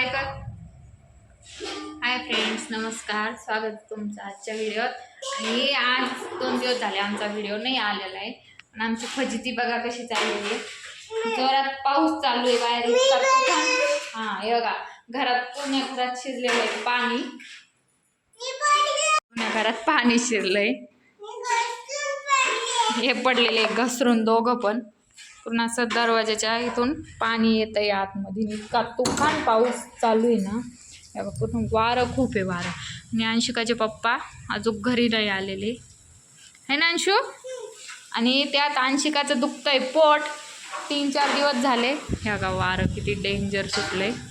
हाय कर hi friends नमस्कार. स्वागत तुमचं आजच्या व्हिडिओत. आणि आज दोन दिवस झाले आमचा व्हिडिओ नाही आलेला आहे. आणि आमची फजिती बघा कशी चाललेली आहे. जोरात पाऊस चालू आहे बाहेर. इतका तुफान. हा हे बघा. घरात पुण्या घरात शिरलेलं आहे? पाणी. पुण्या घरात पाणी शिरलंय. हे पडलेले घसरून दोघं पण. पूर्ण असं दरवाजाच्या इथून पाणी येत आहे आतमध्ये. इतका तुफान पाऊस चालू आहे ना. हे बापून पूर्ण वारं खूप आहे वारं. आणि अंशिकाचे पप्पा अजून घरी नाही आलेले. है ना अंशू? आणि त्यात अंशिकाचं आहे पोट. तीन चार दिवस झाले. हे का वारं किती डेंजर सुटलं आहे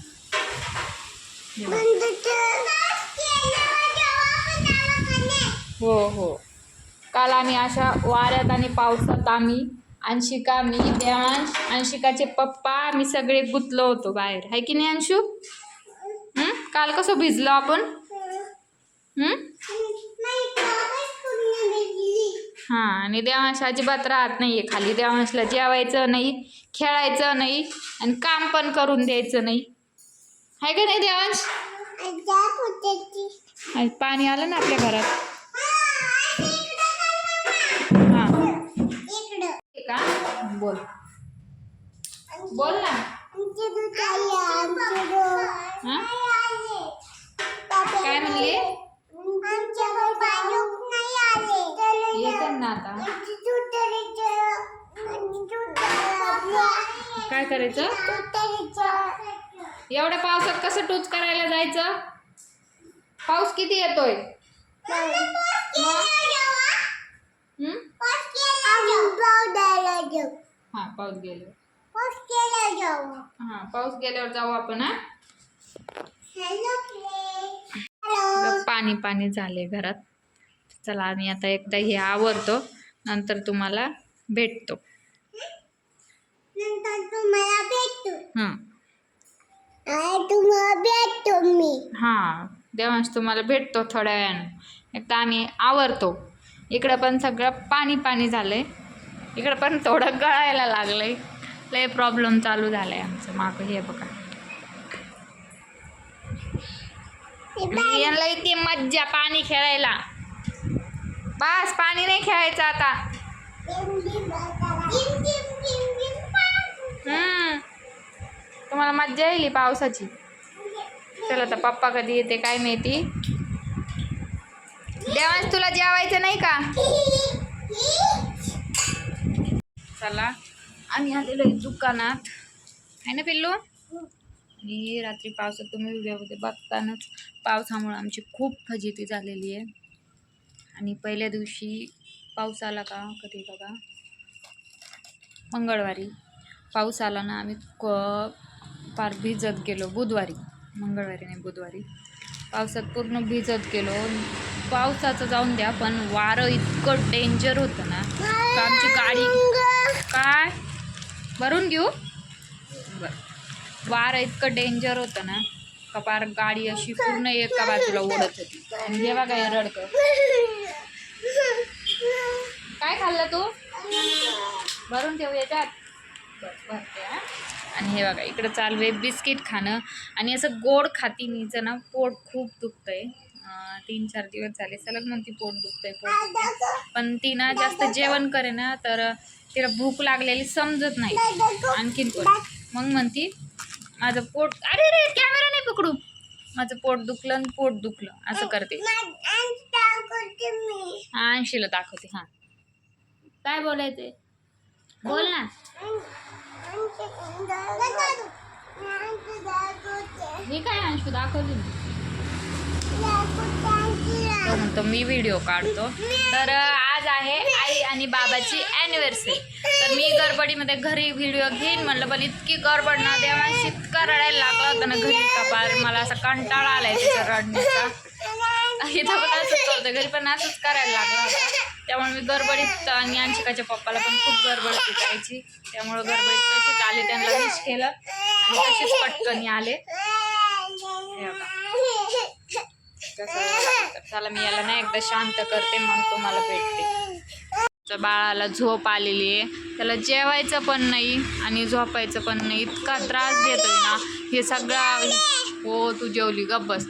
हो हो. काल आम्ही अशा वाऱ्यात आणि पावसात आम्ही अंशिका मी देवांश अंशिकाचे पप्पा आम्ही सगळे गुंतलो होतो बाहेर. आहे की नाही अंशू? काल कसं भिजलो आपण? हं? हां आणि देवांश अजिबात राहत नाही आहे खाली. देवांशला जेवायचं नाही खेळायचं नाही आणि काम पण करून द्यायचं नाही. आहे का नाही देवांश? पाणी आलं ना आपल्या घरात? का? बोल. बोल ना. काय म्हणले? येतं ना आता. काय करायचं? एवढ्या पावसात कसं टूच करायला जायचं? पाऊस किती येतोय? हा पाऊस गेलो हा पाऊस गेल्यावर जाऊ आपण हा? पाणी पाणी झाले घरात. चला आम्ही आता एकदा हे आवरतो. नंतर तुम्हाला भेटतो. नंतर तुम्हाला भेटतो हं. तुम्हाला भेटतो मी. हां देवांश तुम्हाला भेटतो थोड्या वेळानं. एकदा आम्ही आवरतो. इकडं पण सगळं पाणी पाणी झालं आहे इकडं पण थोडं गळायला लागलं आहे लय प्रॉब्लेम चालू झाला आहे आमचं. मागं हे बघा. आणि यांना इथे मज्जा पाणी खेळायला. बस पाणी नाही खेळायचं आता. हम्म. तुम्हाला मज्जा येईल पावसाची. चला आता पप्पा कधी येते काय माहिती. देवांश तुला जेवायचं नाही का? चला. आम्ही आलेलो आहे दुकानात. आहे ना पिल्लू? आणि रात्री पावसात तुम्ही व्हिडिओमध्ये बघतानाच पावसामुळे आमची खूप फजिती झालेली आहे. आणि पहिल्या दिवशी पाऊस आला का कधी बघा? मंगळवारी. पाऊस आला ना आम्ही क फार भिजत गेलो बुधवारी. मंगळवारी नाही बुधवारी. पावसात पूर्ण भिजत गेलो. पावसाचं जाऊन द्या पण वारं इतकं डेंजर होतं ना. आमची गाडी काय? भरून घेऊ? बरं. वारं इतकं डेंजर होतं ना. कपार गाडी अशी पूर्ण एका बाजूला ओढत होती. आणि हे बघा हे रडकं काय खाल्लं तू? भरून ठेवू याच्यात? भरते हा. आणि हे बघा इकडं चालू आहे बिस्किट खाणं. आणि असं गोड खाती मीचं ना पोट खूप दुखतंय. आहे तीन चार दिवस झाले. सलग म्हणती पोट दुखतंय पोट दुखतंय. पण ती ना जास्त जेवण करे ना तर तिला भूक लागलेली समजत नाही. आणखीन पण मग म्हणती माझं पोट अरे रे कॅमेरा नाही पकडू. माझं पोट दुखलं आणि पोट दुखलं. असं करते. हा ऐंशीला दाखवते हां. काय बोलायचंय? बोल ना. मी काय अंशू दाखवली ना तो म्हणतो मी व्हिडिओ काढतो. तर आज आहे आई आणि बाबाची अॅनिव्हर्सरी तर मी गडबडीमध्ये घरी व्हिडिओ घेईन म्हणलं पण इतकी गडबड ना देवा इतका रडायला लागला होता ना घरी. कपाल मला असा कंटाळा आलाय तिचा रडण्याचा. इथं पण असंच करतो घरी पण असंच करायला लागला होता. त्यामुळे मी गडबडीत आणि अंशिकाच्या पप्पाला पण खूप गडबड होती करायची त्यामुळे गडबडीत तसेच आले त्यांना विश केलं. आणि तसेच पटकनी आले. कसं चला मी याला ना एकदा शांत करते मग तुम्हाला भेटते. बाळाला झोप आलेली आहे. त्याला जेवायचं पण नाही आणि झोपायचं पण नाही. इतका त्रास देतोय ना. हे सगळा हो तू जेवली गप बस.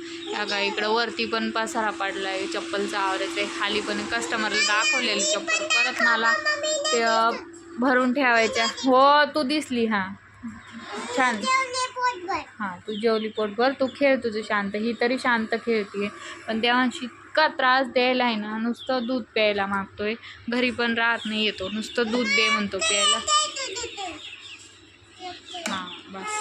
का इकडं वरती पण पसारा पडलाय. चप्पलचा आवरायचं आहे. खाली पण कस्टमरला दाखवलेली चप्पल. परत मला ते भरून ठेवायच्या. हो तू दिसली हां. छान. पोटभर हां तू जेवली पोटभर तू खेळ तुझं शांत ही तरी शांत खेळते पण देवांशी इतका त्रास द्यायला आहे ना नुसतं दूध प्यायला मागतोय. घरी पण राहत नाही येतो नुसतं दूध दे म्हणतो प्यायला. हां बस.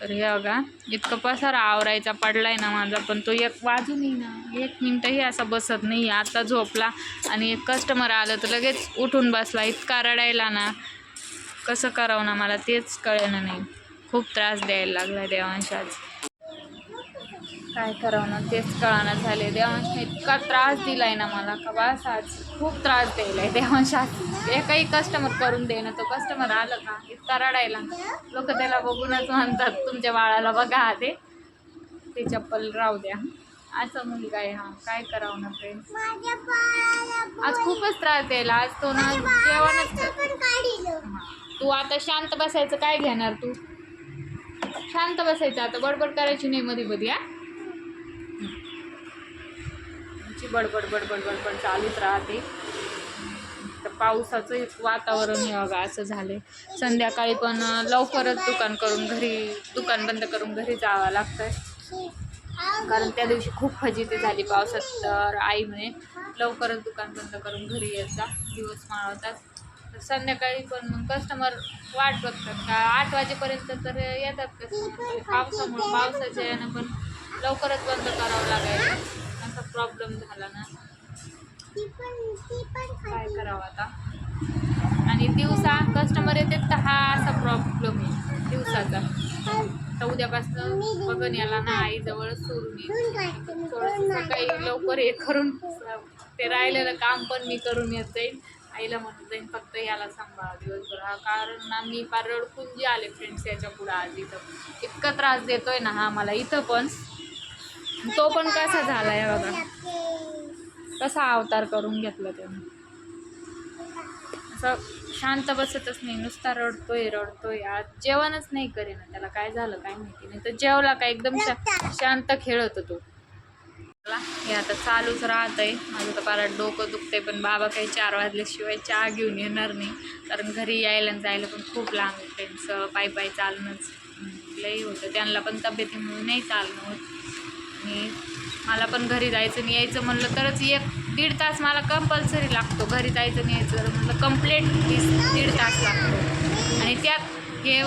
तर हे बघा इतकं पसारा आवरायचा पडलाय ना माझा पण तो एक वाजूनही ना एक मिनटंही असा बसत नाही आता झोपला आणि एक कस्टमर आलं तर लगेच उठून बसला इतका रडायला ना. कसं करावं ना मला तेच कळलं नाही. खूप त्रास द्यायला लागला देवांश आज काय करावं ना तेच कळाना झाले देवांशने इतका त्रास दिलाय ना मला का बस आज खूप त्रास द्यायलाय देवांश आज एकही कस्टमर करून दे ना तो कस्टमर आलं का? इतका रडायला. लोक त्याला बघूनच म्हणतात तुमच्या बाळाला बघा ते ते चप्पल राहू द्या. असं मुलगा आहे हा. काय करावं ना फ्रेंड आज खूपच त्रास द्यायला. आज तो ना जेवणच. तू आता शांत बसायचं काय घेणार तू? शांत बसायचं. आता बडबड करायची नाही मध्ये मध्ये हा. बडबड बडबड बडबड चालूच राहते. तर पावसाचं वातावरण हे बघा असं झालंय. संध्याकाळी पण लवकरच दुकान करून घरी दुकान बंद करून घरी जावं लागतंय. कारण त्या दिवशी खूप फजिती झाली पावसात. तर आई म्हणे लवकरच दुकान बंद करून घरी यायचा दिवस माळवतात. तर संध्याकाळी पण मग कस्टमर वाट बघतात का? आठ वाजेपर्यंत तर येतात कस्टमर पावसामुळे पावसाच्या यानं पण लवकरच बंद करावं लागायचं. असा प्रॉब्लेम झाला ना. काय करावं आता? आणि दिवसा कस्टमर येतात तर हा असा प्रॉब्लेम आहे. दिवसाचा. तर उद्यापासून बघन याला ना आईजवळच सोडून येईल थोडंसं सकाळी लवकर हे करून ते राहिलेलं काम पण मी करून येत जाईल आईला म्हणत जाईन फक्त याला सांभाळा दिवसभर. हा कारण ना मी फार जे आले फ्रेंड्स याच्या पुढं आज इथं इतका त्रास देतोय ना हा मला इथं पण. तो पण कसा झालाय बघा. कसा अवतार करून घेतला त्याने. असं शांत बसतच नाही नुसता रडतोय रडतोय. आज जेवणच नाही करेना त्याला काय झालं काय माहिती नाही. तर जेवला का एकदम शा शांत खेळत होतो. हे आता चालूच राहत आहे माझं तर फार डोकं दुखतंय पण बाबा काही चार वाजल्याशिवाय चहा घेऊन येणार नाही. कारण घरी यायला आणि जायला पण खूप लांब आहे फ्रेंड्स पायी पायी चालणंच. लई होतं. त्यांना पण तब्येतीमुळे नाही चालणं होत. आणि मला पण घरी जायचं आणि यायचं म्हणलं तरच एक दीड तास मला कंपल्सरी लागतो. घरी जायचं आणि यायचं जर म्हणलं कंप्लेट दीड तास लागतो. आणि त्यात हे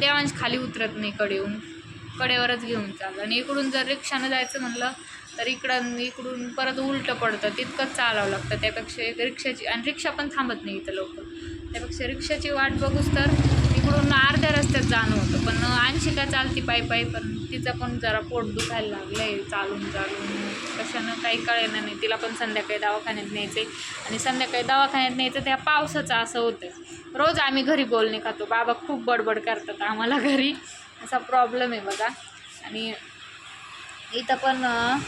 देवांश खाली उतरत नाही कडेहून. कडेवरच घेऊन चाललं. आणि इकडून जर रिक्षानं जायचं म्हणलं तर इकडं इकडून परत उलटं पडतं. तितकंच चालावं लागतं. त्यापेक्षा एक रिक्षाची आणि रिक्षा पण थांबत नाही इथं लवकर. त्यापेक्षा रिक्षाची वाट बघूच तर इकडून अर्ध्या रस्त्यात जाणं होतं. पण आणशी काय चालती पायी पायी पण तिचं पण जरा पोट दुखायला लागलं आहे चालून चालून. कशानं काही कळेना नाही. तिला पण संध्याकाळी दवाखान्यात न्यायचं आहे आणि संध्याकाळी दवाखान्यात न्यायचं त्या पावसाचं असं होतं. रोज आम्ही घरी बोलणे खातो. बाबा खूप बडबड करतात आम्हाला घरी. असा प्रॉब्लेम आहे बघा. आणि इथं पण अं,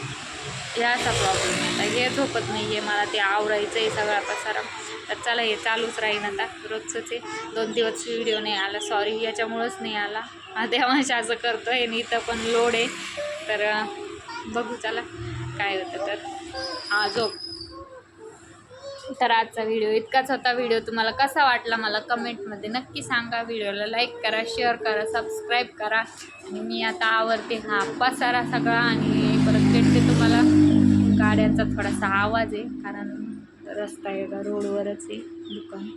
असा प्रॉब्लेम आहे. आता हे झोपत नाही आहे मला ते आवरायचं आहे सगळा पसारा. तर चला हे चालूच राहीन आता. रोजचंच आहे. दोन दिवस व्हिडिओ नाही आला. सॉरी याच्यामुळंच नाही आला. हा देवांश असं करतो आहे आणि इथं पण लोड आहे. तर बघू चला काय होतं तर. हा झोप. तर आजचा व्हिडिओ इतकाच होता व्हिडिओ तुम्हाला कसा वाटला मला कमेंटमध्ये नक्की सांगा. व्हिडिओला लाईक करा शेअर करा सबस्क्राईब करा. आणि मी आता आवरते हा पसारा सगळा आणि परत भेटते तुम्हाला. गाड्यांचा थोडासा आवाज आहे कारण रस्ता आहे का? रोडवरच आहे दुकान.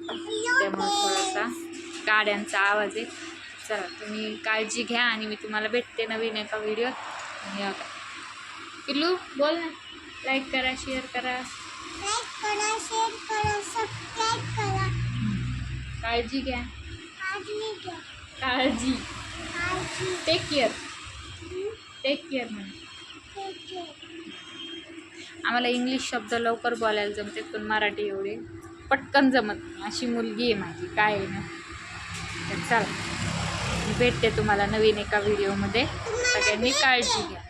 त्यामुळे थोडासा गाड्यांचा आवाज आहे. चला तुम्ही काळजी घ्या आणि मी तुम्हाला भेटते नवीन एका व्हिडिओ आणि पिल्लू बोल ना. लाईक करा शेअर करा. काळजी घ्या. काळजी टेक केअर टेक केअर म्हणा take care. आम्हाला इंग्लिश शब्द लवकर बोलायला जमते पण मराठी एवढे पटकन जमत नाही. अशी मुलगी आहे माझी काय आहे ना. तर चला भेटते तुम्हाला नवीन एका व्हिडिओमध्ये सगळ्यांनी काळजी घ्या.